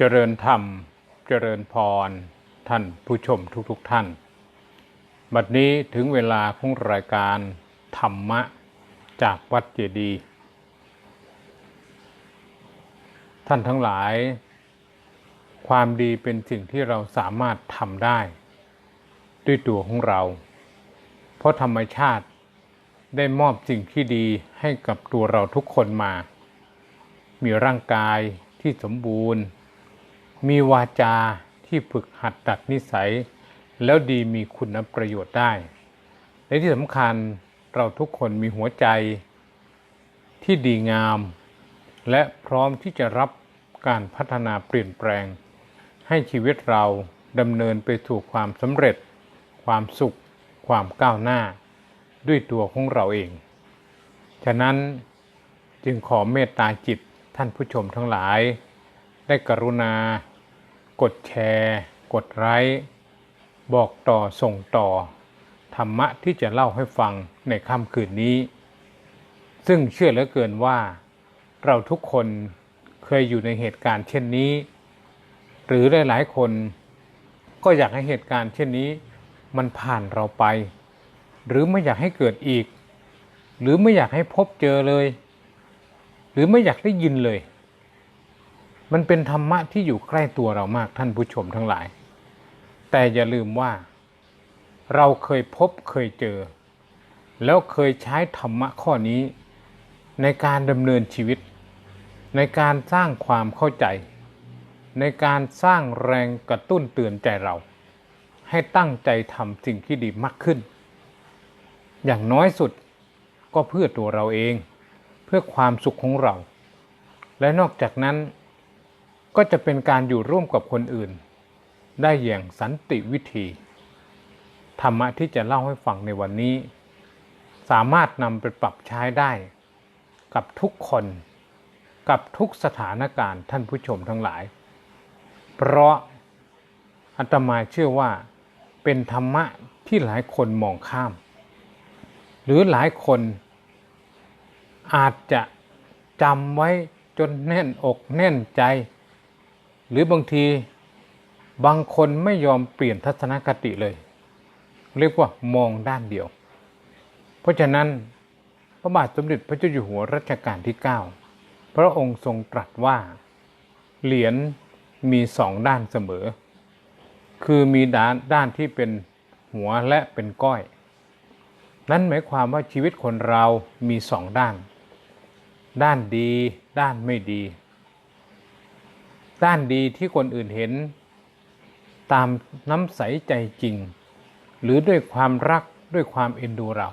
เจริญธรรม เจริญพร ท่านผู้ชมทุกๆทท่าน บัดนี้ถึงเวลาของรายการธรรมะจากวัดเจดีย์ท่านทั้งหลาย ความดีเป็นสิ่งที่เราสามารถทำได้ ด้วยตัวของเรา เพราะธรรมชาติได้มอบสิ่งที่ดีให้กับตัวเราทุกคนมา มีร่างกายที่สมบูรณ์ มีวาจาที่ฝึกหัดดัดนิสัย แล้วดีมีคุณประโยชน์ได้และที่สำคัญเราทุกคนมีหัวใจที่ดีงาม และพร้อมที่จะรับการพัฒนาเปลี่ยนแปลง ให้ชีวิตเราดำเนินไปสู่ความสำเร็จ ความสุข ความก้าวหน้า ด้วยตัวของเราเอง ฉะนั้นจึงขอเมตตาจิตท่านผู้ชมทั้งหลาย ได้กรุณา กดแชร์ กดไลค์บอกต่อส่งต่อ ธรรมะที่จะเล่าให้ฟังในค่ำคืนนี้ ซึ่งเชื่อเหลือเกินว่า เราทุกคนเคยอยู่ในเหตุการณ์เช่นนี้ หรือหลาย ๆ คน ก็อยากให้เหตุการณ์เช่นนี้ มันผ่านเราไป หรือไม่อยากให้เกิดอีก หรือไม่อยากให้พบเจอเลย หรือไม่อยากได้ยินเลย มันเป็นธรรมะที่อยู่ใกล้ตัวเรามากท่านผู้ชมทั้งหลาย แต่อย่าลืมว่า เราเคยพบเคยเจอ แล้วเคยใช้ธรรมะข้อนี้ ในการดำเนินชีวิต ในการสร้างความเข้าใจ ในการสร้างแรงกระตุ้นเตือนใจเรา ให้ตั้งใจทำสิ่งที่ดีมากขึ้น อย่างน้อยสุดก็เพื่อตัวเราเอง เพื่อความสุขของเรา และนอกจากนั้น ก็จะเป็นการอยู่ร่วมกับคนอื่น ได้อย่างสันติวิธี ธรรมะที่จะเล่าให้ฟังในวันนี้ สามารถนำไปปรับใช้ได้ กับทุกคน กับทุกสถานการณ์ท่านผู้ชมทั้งหลาย เพราะอาตมาเชื่อว่าเป็นธรรมะที่หลายคนมองข้าม หรือหลายคนอาจจะจำไว้จนแน่นอกแน่นใจ หรือบางทีบางคนไม่ยอมเปลี่ยนทัศนคติเลย เรียกว่ามองด้านเดียว เพราะฉะนั้นพระบาทสมเด็จพระเจ้าอยู่หัวรัชกาลที่ 9 พระองค์ทรงตรัสว่า เหรียญมีสองด้านเสมอ คือมีด้านด้านที่เป็นหัวและเป็นก้อย นั่นหมายความว่าชีวิตคนเรามีสองด้าน ด้านดี ด้านไม่ดี ด้านดีที่คนอื่นเห็น ตามน้ำใสใจจริง หรือด้วยความรักด้วยความเอ็นดูเรา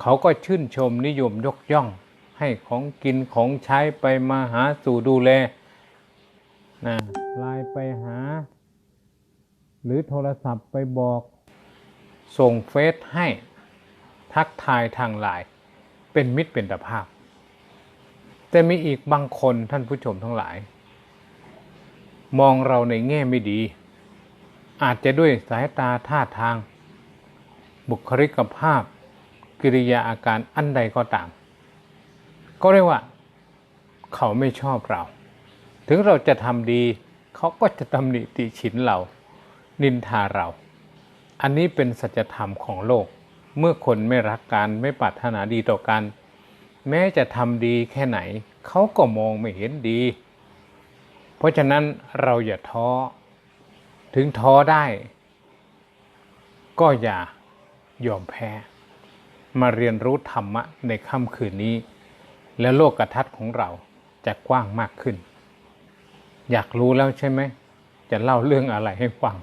เขาก็ชื่นชมนิยมยกย่อง ให้ของกินของใช้ไปมาหาสู่ดูแลนะไลน์ไปหา หรือโทรศัพท์ไปบอก ส่งเฟซให้ ทักทายทางไลน์เป็นมิตรเป็นตภาพ แต่มีอีกบางคนท่านผู้ชมทั้งหลาย มองเราในแง่ไม่ดี อาจจะด้วยสายตาท่าทาง บุคลิกภาพ กิริยาอาการอันใดก็ตาม ก็เรียกว่า เขาไม่ชอบเรา ถึงเราจะทำดี เขาก็จะตำหนิติฉินเรา นินทาเรา อันนี้เป็นสัจธรรมของโลก เมื่อคนไม่รักกันไม่ปรารถนาดีต่อกัน แม้จะทำดีแค่ไหน เขาก็มองไม่เห็นดี เพราะฉะนั้นเราอย่าท้อ ถึงท้อได้ ก็อย่ายอมแพ้ มาเรียนรู้ธรรมะในค่ำคืนนี้ และโลกกระทัดของเราจะกว้างมากขึ้น อยากรู้แล้วใช่ไหม จะเล่าเรื่องอะไรให้ฟัง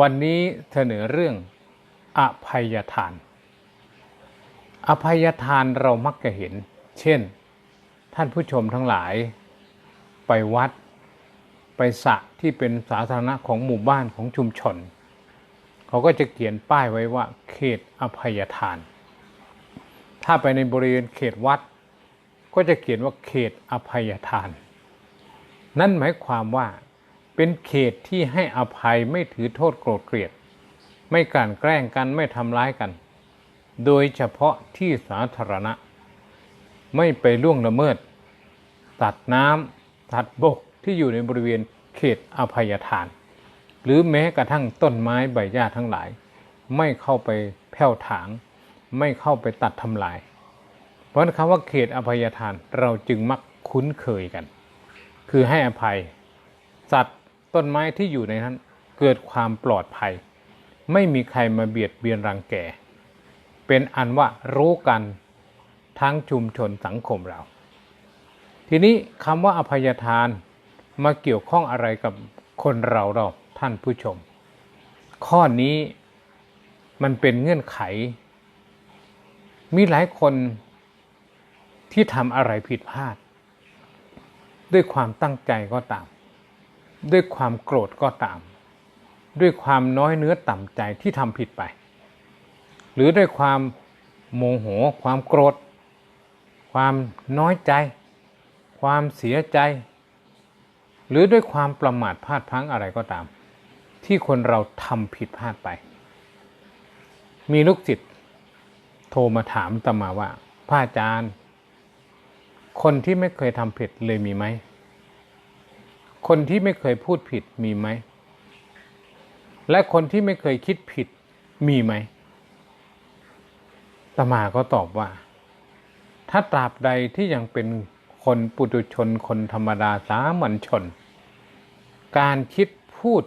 วันนี้เสนอเรื่องอภัยทาน อภัยทานเรามักจะเห็น เช่น ท่านผู้ชมทั้งหลายไปวัด ไปสระที่เป็นสาธารณะของหมู่บ้านของชุมชน เขาก็จะเขียนป้ายไว้ว่า เขตอภัยทาน ถ้าไปในบริเวณเขตวัด ก็จะเขียนว่าเขตอภัยทาน นั่นหมายความว่าเป็นเขตที่ให้อภัยไม่ถือโทษโกรธเกลียด ไม่กลั่นแกล้งกันไม่ทำร้ายกัน โดยเฉพาะที่สาธารณะ ไม่ไปล่วงละเมิด ตัดน้ำตัดบก ที่อยู่ในบริเวณเขตอภัยทาน หรือแม้กระทั่งต้นไม้ใบหญ้าทั้งหลาย ไม่เข้าไปแผ่วถาง ไม่เข้าไปตัดทำลาย เพราะคำว่าเขตอภัยทานเราจึงมักคุ้นเคยกัน คือให้อภัย สัตว์ต้นไม้ที่อยู่ในนั้นเกิดความปลอดภัย ไม่มีใครมาเบียดเบียนรังแก เป็นอันว่ารู้กันทั้งชุมชนสังคมเรา ทีนี้คำว่าอภัยทาน มาเกี่ยวข้องอะไรกับคนเราเราท่านผู้ชม ข้อนี้มันเป็นเงื่อนไข มีหลายคนที่ทำอะไรผิดพลาด ด้วยความตั้งใจก็ตาม ด้วยความโกรธก็ตาม ด้วยความน้อยเนื้อต่ำใจที่ทำผิดไป หรือด้วยความโมโห ความโกรธ ความน้อยใจ ความเสียใจ หรือด้วยความประมาทพลาดพลั้งอะไรก็ตาม ที่คนเราทำผิดพลาดไป มีลูกศิษย์โทรมาถามตมาว่าพระอาจารย์ คนที่ไม่เคยทำผิดเลยมีไหม คนที่ไม่เคยพูดผิดมีไหม และคนที่ไม่เคยคิดผิดมีไหมตมาก็ตอบว่า ถ้าตราบใดที่ยังเป็นคนปุถุชนคนธรรมดาสามัญชน การคิดพูด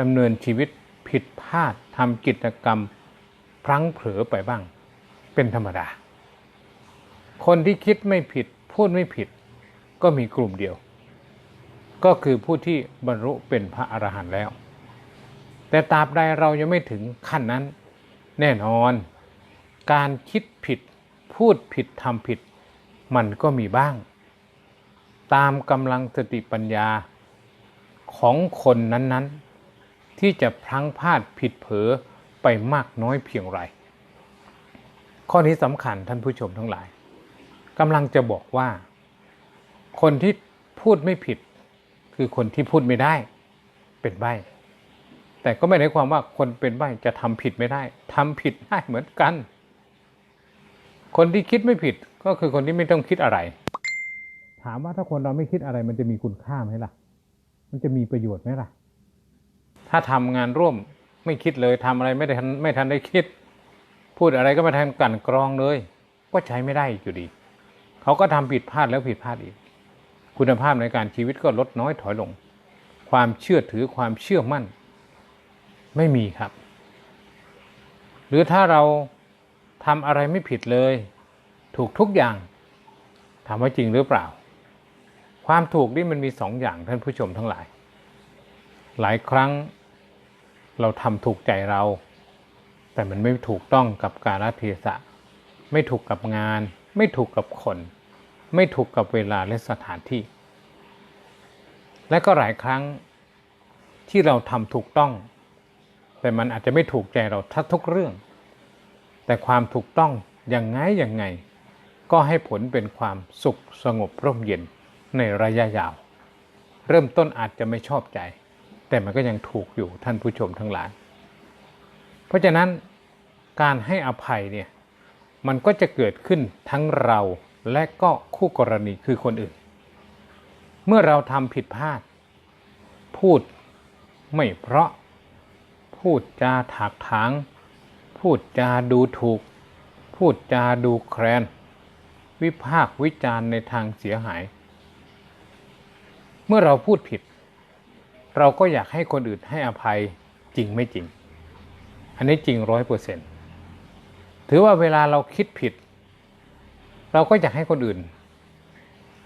ดำเนินชีวิตผิดพลาดทำกิจกรรมพลั้งเผลอไปบ้าง เป็นธรรมดา คนที่คิดไม่ผิด พูดไม่ผิด ก็มีกลุ่มเดียว ก็คือผู้ที่บรรลุเป็นพระอรหันต์แล้ว แต่ตราบใดเรายังไม่ถึงขั้นนั้น แน่นอน การคิดผิด พูดผิดทำผิด มันก็มีบ้าง ตามกำลังสติปัญญา ของคนนั้นๆ ที่จะพลั้งพลาดผิดเผลอไปมากน้อยเพียงไรข้อนี้สำคัญท่านผู้ชมทั้งหลายกำลังจะบอกว่า คนที่พูดไม่ผิด คือคนที่พูดไม่ได้ เป็นใบ้แต่ก็ไม่ได้ความว่าคนเป็นใบ้จะทำผิดไม่ได้ทำผิดได้เหมือนกัน คนที่คิดไม่ผิดก็คือคนที่ไม่ต้องคิดอะไร ถามว่าถ้าคนเราไม่คิดอะไรมันจะมีคุณค่าไหมล่ะ มันจะมีประโยชน์ไหมล่ะ ถ้าทำงานร่วมไม่คิดเลยทำอะไรไม่ได้ทันไม่ทันได้คิด พูดอะไรก็ไม่ทันกลั่นกรองเลย ก็ใช้ไม่ได้อยู่ดี เขาก็ทำผิดพลาดแล้วผิดพลาดอีก คุณภาพในการชีวิตก็ลดน้อยถอยลง ความเชื่อถือความเชื่อมั่น ไม่มีครับ หรือถ้าเราทำอะไรไม่ผิดเลย ถูกทุกอย่างถามว่าจริงหรือเปล่า ความถูกนี่มันมีสองอย่างท่านผู้ชมทั้งหลาย หลายครั้งเราทำถูกใจเรา แต่มันไม่ถูกต้องกับกาลเทศะ ไม่ถูกกับงาน ไม่ถูกกับคน ไม่ถูกกับเวลาและสถานที่ และก็หลายครั้งที่เราทำถูกต้อง แต่มันอาจจะไม่ถูกใจเราทัทุกเรื่อง แต่ความถูกต้องอยังไงอยังไง ก็ให้ผลเป็นความสุขสงบร่มเย็น ในระยะยาว เริ่มต้นอาจจะไม่ชอบใจ แต่มันก็ยังถูกอยู่ท่านผู้ชมทั้งหลาย เพราะฉะนั้นการให้อภัยเนี่ยมันก็จะเกิดขึ้นทั้งเราและก็คู่กรณีคือคนอื่น เมื่อเราทำผิดพลาด พูดไม่เพราะ พูดจาถากถาง พูดจาดูถูก พูดจาดูแคลน วิพากวิจารณ์ในทางเสียหาย เมื่อเราพูดผิด เราก็อยากให้คนอื่นให้อภัยจริงไม่จริง อันนี้จริงร้อยเปอร์เซ็นต์ถือว่าเวลาเราคิดผิด เราก็อยากให้คนอื่น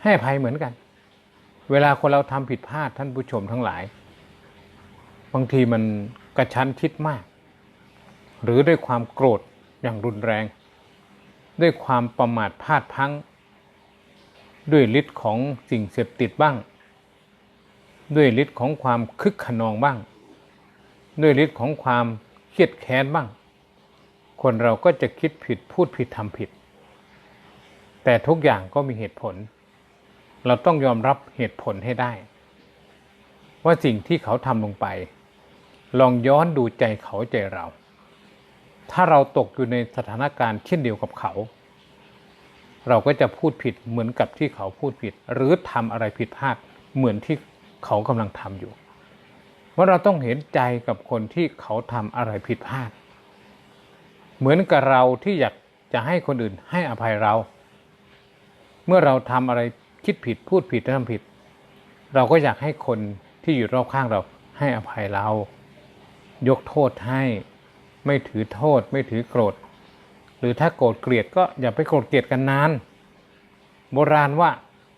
ให้อภัยเหมือนกัน เวลาคนเราทำผิดพลาดท่านผู้ชมทั้งหลาย บางทีมันกระชั้นชิดมาก หรือด้วยความโกรธอย่างรุนแรง ด้วยความประมาทพลาดพลั้งด้วยฤทธิ์ของสิ่งเสพติดบ้าง ด้วยฤทธิ์ของความคึกขนองบ้าง ด้วยฤทธิ์ของความเครียดแค้นบ้าง คนเราก็จะคิดผิดพูดผิดทำผิด แต่ทุกอย่างก็มีเหตุผล เราต้องยอมรับเหตุผลให้ได้ ว่าสิ่งที่เขาทำลงไป ลองย้อนดูใจเขาใจเรา ถ้าเราตกอยู่ในสถานการณ์เช่นเดียวกับเขา เราก็จะพูดผิดเหมือนกับที่เขาพูดผิด หรือทำอะไรผิดพลาดเหมือนที่ เขากำลังทำอยู่ว่าเราต้องเห็นใจกับคนที่เขาทำอะไรผิดพลาด เหมือนกับเราที่อยากจะให้คนอื่นให้อภัยเรา เมื่อเราทำอะไรคิดผิดพูดผิดทำผิด เราก็อยากให้คนที่อยู่รอบข้างเราให้อภัยเรา ยกโทษให้ไม่ถือโทษ ไม่ถือโกรธ หรือถ้าโกรธเกลียดก็อย่าไปโกรธเกลียดกันนาน โบราณว่า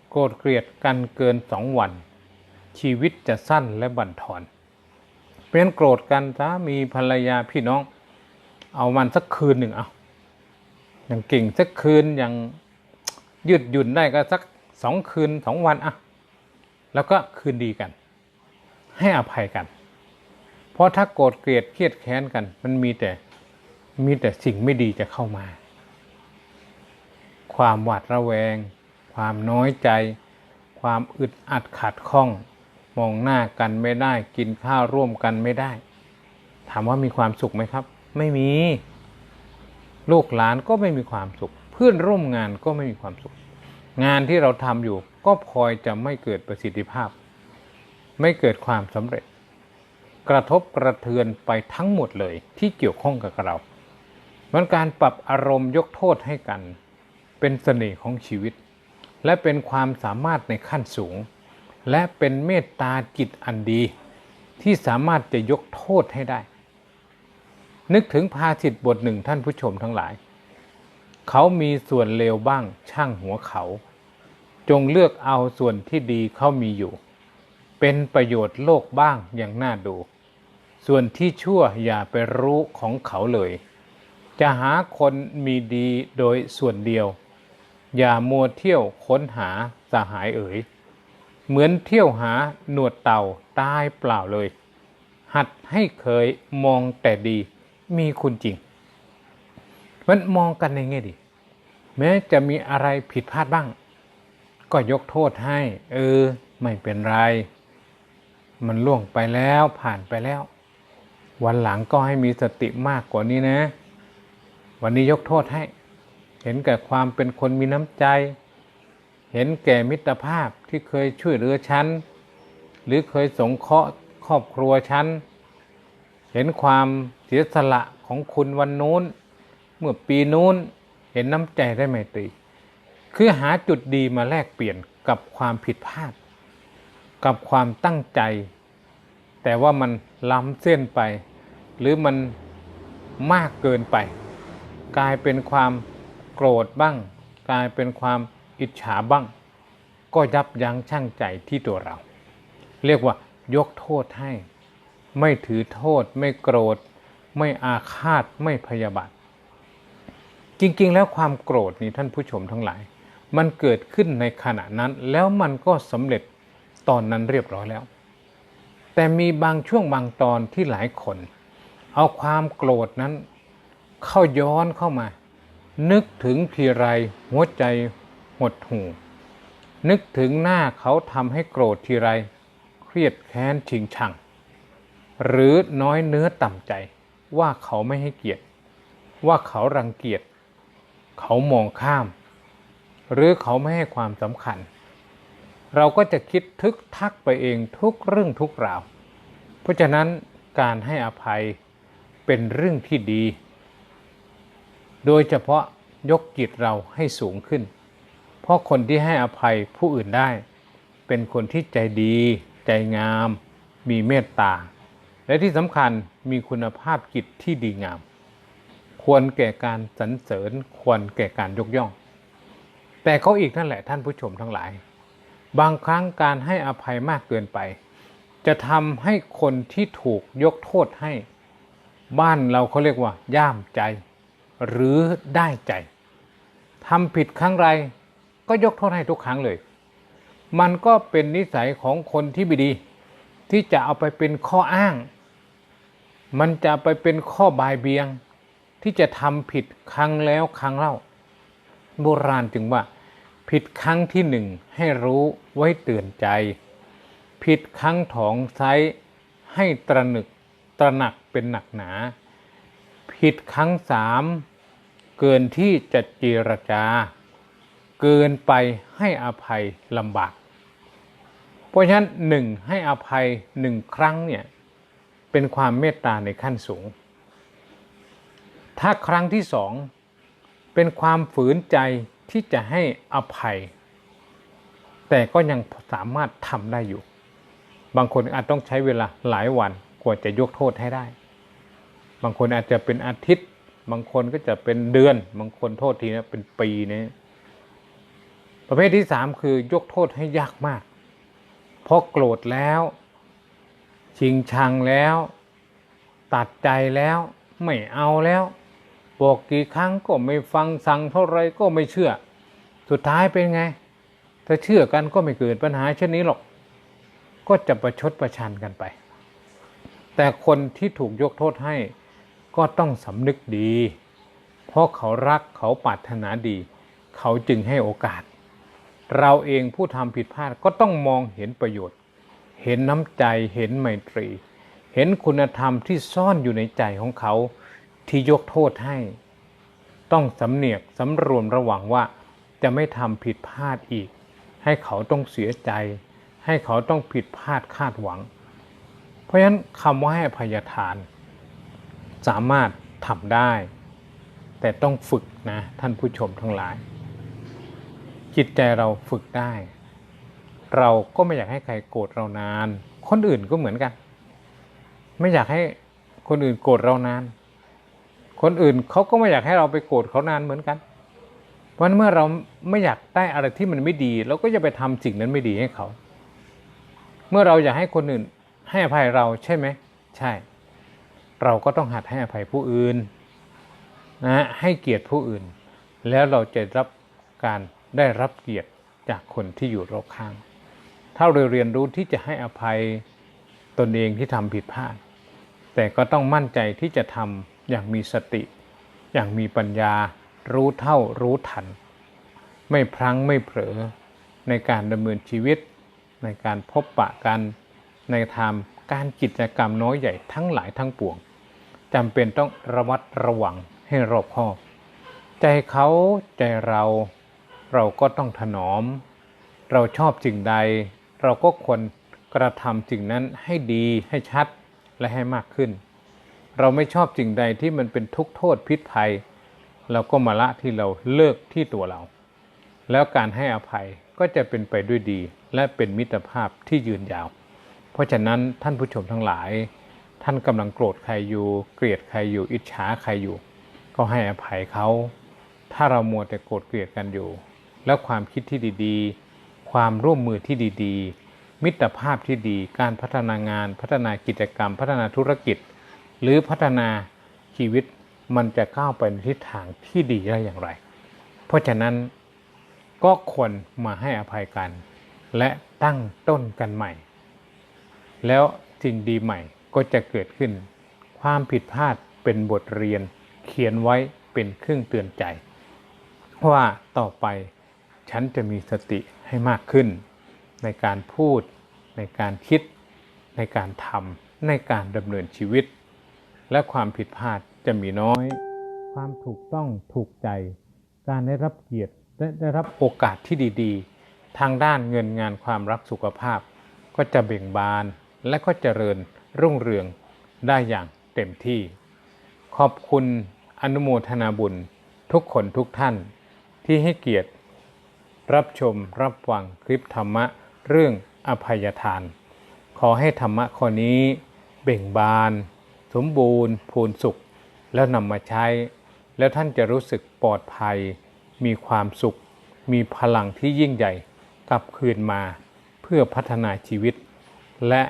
โกรธเกลียดกันเกินสองวัน ชีวิตจะสั้นและบั่นทอนเป็นโกรธกันถ้ามีภรรยาพี่น้อง เอามันสักคืนหนึ่งเอาอย่างเก่งสักคืนอย่างยืดหยุ่นได้ก็สักสองคืนสองวันอะแล้วก็คืนดีกัน ให้อภัยกัน เพราะถ้าโกรธเกลียดเครียดแค้นกัน มันมีแต่มีแต่สิ่งไม่ดีจะเข้ามา ความหวาดระแวง ความน้อยใจ ความอึดอัดขัดข้อง มองหน้ากันไม่ได้ กินข้าวร่วมกันไม่ได้ ถามว่ามีความสุขไหมครับ ไม่มี ลูกหลานก็ไม่มีความสุข เพื่อนร่วมงานก็ไม่มีความสุข งานที่เราทำอยู่ก็พลอยจะไม่เกิดประสิทธิภาพ ไม่เกิดความสำเร็จ กระทบกระเทือนไปทั้งหมดเลยที่เกี่ยวข้องกับเรามันการปรับอารมณ์ยกโทษให้กัน เป็นเสน่ห์ของชีวิต และเป็นความสามารถในขั้นสูง และเป็นเมตตาจิตอันดี ที่สามารถจะยกโทษให้ได้ นึกถึงภาษิตบทหนึ่งท่านผู้ชมทั้งหลาย เขามีส่วนเลวบ้างช่างหัวเขา จงเลือกเอาส่วนที่ดีเขามีอยู่ เป็นประโยชน์โลกบ้างอย่างน่าดู ส่วนที่ชั่วอย่าไปรู้ของเขาเลย จะหาคนมีดีโดยส่วนเดียว อย่ามัวเที่ยวค้นหาสหายเอ๋ย เหมือนเที่ยวหาหนวดเต่าตายเปล่าเลย หัดให้เคยมองแต่ดีมีคุณจริง มันมองกันในแง่ดี แม้จะมีอะไรผิดพลาดบ้าง ก็ยกโทษให้ เออ ไม่เป็นไร มันล่วงไปแล้วผ่านไปแล้ว วันหลังก็ให้มีสติมากกว่านี้นะ วันนี้ยกโทษให้ เห็นแก่ความเป็นคนมีน้ำใจ เห็นแก่มิตรภาพที่เคยช่วยเหลือฉัน หรือเคยสงเคราะห์ครอบครัวฉัน เห็นความเสียสละของคุณวันนู้น เมื่อปีนู้นเห็นน้ำใจได้ไหมตีคือหาจุดดีมาแลกเปลี่ยนกับความผิดพลาด กับความตั้งใจ แต่ว่ามันล้ำเส้นไป หรือมันมากเกินไป กลายเป็นความโกรธบ้าง กลายเป็นความ อิจฉาบ้าง ก็ยับยั้งชั่งใจที่ตัวเรา เรียกว่ายกโทษให้ ไม่ถือโทษ ไม่โกรธ ไม่อาฆาตไม่พยาบาทจริงๆ แล้วความโกรธนี่ท่านผู้ชมทั้งหลาย มันเกิดขึ้นในขณะนั้น แล้วมันก็สำเร็จตอนนั้นเรียบร้อยแล้ว แต่มีบางช่วงบางตอนที่หลายคน เอาความโกรธนั้น เข้าย้อนเข้ามา นึกถึงทีไรหัวใจ หดหู่ นึกถึงหน้าเขาทำให้โกรธทีไร เครียดแค้นชิงชัง หรือน้อยเนื้อต่ำใจ ว่าเขาไม่ให้เกียรติ ว่าเขารังเกียจ เขามองข้าม หรือเขาไม่ให้ความสำคัญ เราก็จะคิดทึกทักไปเองทุกเรื่องทุกราว เพราะฉะนั้นการให้อภัยเป็นเรื่องที่ดี โดยเฉพาะยกจิตเราให้สูงขึ้น เพราะคนที่ให้อภัยผู้อื่นได้ เป็นคนที่ใจดี ใจงาม มีเมตตา และที่สำคัญมีคุณภาพจิตที่ดีงาม ควรแก่การสรรเสริญ ควรแก่การยกย่อง แต่เขาอีกนั่นแหละท่านผู้ชมทั้งหลาย บางครั้งการให้อภัยมากเกินไป จะทำให้คนที่ถูกยกโทษให้ บ้านเราเขาเรียกว่า ย่ามใจ หรือได้ใจทำผิดครั้งไร ก็ยกโทษให้ทุกครั้งเลย มันก็เป็นนิสัยของคนที่ไม่ดี ที่จะเอาไปเป็นข้ออ้าง มันจะไปเป็นข้อบายเบียง ที่จะทำผิดครั้งแล้วครั้งเล่า โบราณจึงว่า ผิดครั้งที่หนึ่งให้รู้ไว้เตือนใจ ผิดครั้งถองไซให้ตระหนึกตระหนักเป็นหนักหนา ผิดครั้งสามเกินที่จะเจรจา เกินไปให้อภัยลำบาก เพราะฉะนั้นหนึ่งให้อภัยหนึ่งครั้งเนี่ยเป็นความเมตตาในขั้นสูง ถ้าครั้งที่สองเป็นความฝืนใจที่จะให้อภัย แต่ก็ยังสามารถทำได้อยู่ บางคนอาจต้องใช้เวลาหลายวันกว่าจะยกโทษให้ได้ บางคนอาจจะเป็นอาทิตย์ บางคนก็จะเป็นเดือน บางคนโทษทีนะเป็นปีเนะ ประเภทที่สามคือยกโทษให้ยากมาก เพราะโกรธแล้ว ชิงชังแล้ว ตัดใจแล้ว ไม่เอาแล้ว บอกกี่ครั้งก็ไม่ฟังสั่งเท่าไรก็ไม่เชื่อ สุดท้ายเป็นไง ถ้าเชื่อกันก็ไม่เกิดปัญหาเช่นนี้หรอก ก็จะประชดประชันกันไป แต่คนที่ถูกยกโทษให้ก็ต้องสำนึกดี เพราะเขารักเขาปรารถนาดี เขาจึงให้โอกาส เราเองผู้ทำผิดพลาดก็ต้องมองเห็นประโยชน์ เห็นน้ำใจเห็นไมตรี เห็นคุณธรรมที่ซ่อนอยู่ในใจของเขา ที่ยกโทษให้ ต้องสำเนียกสำรวมระวังว่าจะไม่ทำผิดพลาดอีก ให้เขาต้องเสียใจ ให้เขาต้องผิดพลาดคาดหวัง เพราะฉะนั้นคำว่าให้อภัยทาน สามารถทำได้ แต่ต้องฝึกนะท่านผู้ชมทั้งหลาย จิตใจเราฝึกได้ เราก็ไม่อยากให้ใครโกรธเรานาน คนอื่นก็เหมือนกัน ไม่อยากให้คนอื่นโกรธเรานาน คนอื่นเขาก็ไม่อยากให้เราไปโกรธเขานานเหมือนกันเพราะฉะนั้นเมื่อเราไม่อยากได้อะไรที่มันไม่ดี เราก็จะไปทำสิ่งนั้นไม่ดีให้เขา เมื่อเราอยากให้คนอื่นให้อภัยเราใช่ไหมใช่ เราก็ต้องหัดให้อภัยผู้อื่นนะให้เกียรติผู้อื่น แล้วเราจะรับการ ได้รับเกียรติจากคนที่อยู่รอบข้าง ถ้าเราเรียนรู้ที่จะให้อภัยตนเองที่ทำผิดพลาด แต่ก็ต้องมั่นใจที่จะทำอย่างมีสติ อย่างมีปัญญา รู้เท่ารู้ทัน ไม่พลั้งไม่เผลอในการดำเนินชีวิต ในการพบปะกัน ในทำการกิจกรรมน้อยใหญ่ทั้งหลายทั้งปวงจำเป็นต้องระมัดระวังให้รอบคอบ ใจเขาใจเรา เราก็ต้องถนอม เราชอบสิ่งใด เราก็ควรกระทำสิ่งนั้นให้ดีให้ชัดและให้มากขึ้น เราไม่ชอบสิ่งใดที่มันเป็นทุกข์โทษพิษภัย เราก็มาละที่เราเลิกที่ตัวเรา แล้วการให้อภัยก็จะเป็นไปด้วยดี และเป็นมิตรภาพที่ยืนยาว เพราะฉะนั้นท่านผู้ชมทั้งหลาย ท่านกำลังโกรธใครอยู่ เกลียดใครอยู่อิจฉาใครอยู่ ก็ให้อภัยเขา ถ้าเรามัวแต่โกรธเกลียดกันอยู่ แล้วความคิดที่ดีๆ ความร่วมมือที่ดีๆ มิตรภาพที่ดี การพัฒนางาน พัฒนากิจกรรม พัฒนาธุรกิจ หรือพัฒนาชีวิตมันจะก้าวไปในทิศทางที่ดีได้อย่างไร เพราะฉะนั้นก็ควรมาให้อภัยกัน และตั้งต้นกันใหม่ แล้วสิ่งดีใหม่ก็จะเกิดขึ้น ความผิดพลาดเป็นบทเรียนเขียนไว้เป็นเครื่องเตือนใจ ว่าต่อไป ฉันจะมีสติให้มากขึ้น ในการพูด ในการคิด ในการทำในการดำเนินชีวิต และความผิดพลาดจะมีน้อย ความถูกต้องถูกใจ การได้รับเกียรติและได้รับโอกาสที่ดี ๆ ทางด้านเงินงานความรักสุขภาพ ก็จะเบ่งบานและก็เจริญรุ่งเรืองได้อย่างเต็มที่ ขอบคุณอนุโมทนาบุญทุกคนทุกท่านที่ให้เกียรติ รับชมรับฟังคลิปธรรมะเรื่องอภัยทาน ขอให้ธรรมะข้อนี้เบ่งบาน สมบูรณ์พูนสุข แล้วนำมาใช้ แล้วท่านจะรู้สึกปลอดภัย มีความสุข มีพลังที่ยิ่งใหญ่กลับคืนมาเพื่อพัฒนาชีวิต และ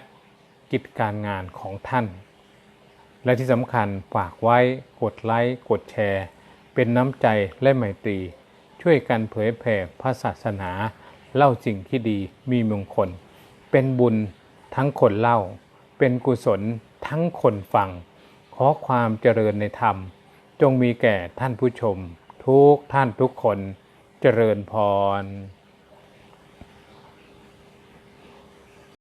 กิจการงานของท่าน และที่สำคัญฝากไว้กดไลค์กดแชร์ เป็นน้ำใจและไมตรี ช่วยกันเผยแผ่พระศาสนา เล่าสิ่งที่ดีมีมงคล เป็นบุญทั้งคนเล่า เป็นกุศลทั้งคนฟัง ขอความเจริญในธรรม จงมีแก่ท่านผู้ชม ทุกท่านทุกคนเจริญพร